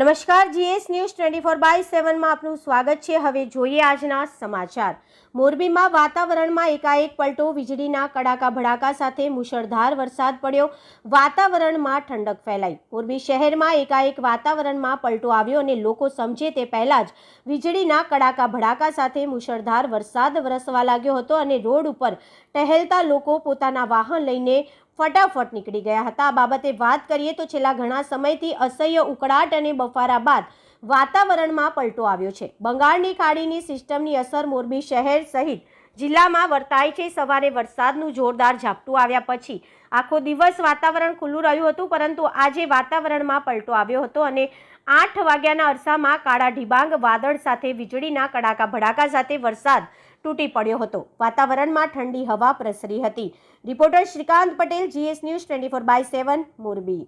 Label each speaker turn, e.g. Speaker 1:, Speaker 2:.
Speaker 1: નમસ્કાર, GS news twenty four by સેવનમાં આપનું સ્વાગત છે. હવે જોઈએ આજના સમાચાર. મોરબીમાં વાતાવરણમાં એકાએક પલટો, વીજળીના કડાકા ભડાકા સાથે મુશળધાર વરસાદ પડ્યો. વાતાવરણમાં ઠંડક ફેલાઈ. મોરબી શહેરમાં એકાએક વાતાવરણમાં પલટો આવ્યો અને લોકો સમજે તે પહેલાં જ વીજળીના કડાકા ભડાકા સાથે મુશળધાર વરસાદ વરસવા લાગ્યો હતો અને રોડ ઉપર ટહેલતા લોકો પોતાના વાહન લઈને ફટાફટ નીકળી ગયા હતા. આ બાબતે વાત કરીએ તો છેલ્લા ઘણા સમયથી અસહ્ય ઉકળાટ અને બફારા બાદ વાતાવરણમાં પલટો આવ્યો છે. બંગાળની ખાડીની સિસ્ટમની અસર મોરબી શહેર સહિત જિલ્લામાં વર્તાય છે. સવારે વરસાદનું જોરદાર ઝાપટું આવ્યા પછી આખો દિવસ વાતાવરણ ખુલ્લું રહ્યું હતું, પરંતુ આજે વાતાવરણમાં પલટો આવ્યો હતો અને આઠ વાગ્યાના અરસામાં કાળા ઢીબાંગ, વાદળ સાથે વીજળીના કડાકા ભડાકા સાથે વરસાદ તૂટી પડ્યો હતો. વાતાવરણમાં ઠંડી હવા પ્રસરી હતી. Reporter Shrikant Patel, GS news twenty four by seven, Morbi.